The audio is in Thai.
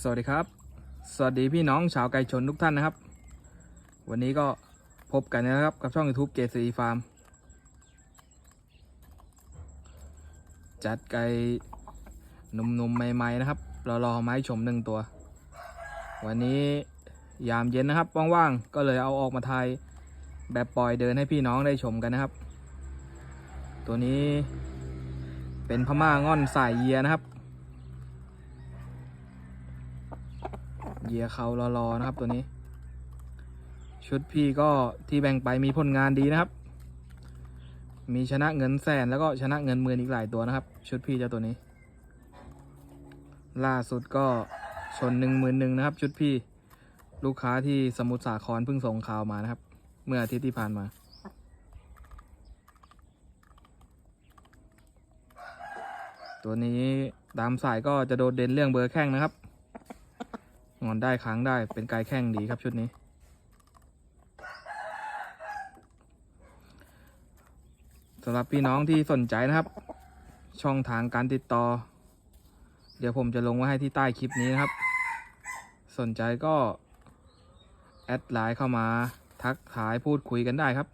สวัสดีครับ สวัสดีพี่น้องชาวไก่ชนทุกท่านนะครับ วันนี้ก็พบกันนะครับกับช่อง YouTube เกสีฟาร์ม จัดไก่หนุ่มๆใหม่ๆนะครับรารอมาให้ชมหนึ่งตัว วันนี้ยามเย็นนะครับว่างๆก็เลยเอาออกมาถ่ายแบบปล่อยเดินให้พี่น้องได้ชมกันนะครับ ตัวนี้เป็นพม่าง่อนสายเยียนะครับ เหยียเขารอๆนะครับตัวนี้ ชุดพี่ก็ที่แบ่งไปมีผลงานดีนะครับ มีชนะเงินแสนแล้วก็ชนะเงินหมื่นอีกหลายตัวนะครับ ชุดพี่เจ้าตัวนี้ ล่าสุดก็ชนหนึ่งหมื่นหนึ่งนะครับ ชุดพี่ลูกค้าที่สมุทรสาครเพิ่งส่งข่าวมานะครับ เมื่ออาทิตย์ที่ผ่านมา ตัวนี้ตามสายก็จะโดดเด่นเรื่องเบอร์แข้งนะครับ งอนได้ค้างได้เป็นกายแข้งดีครับชุดนี้ สำหรับพี่น้องที่สนใจนะครับ ช่องทางการติดต่อ เดี๋ยวผมจะลงไว้ให้ที่ใต้คลิปนี้นะครับ สนใจก็ แอดไลน์เข้ามาทักทายพูดคุยกันได้ครับ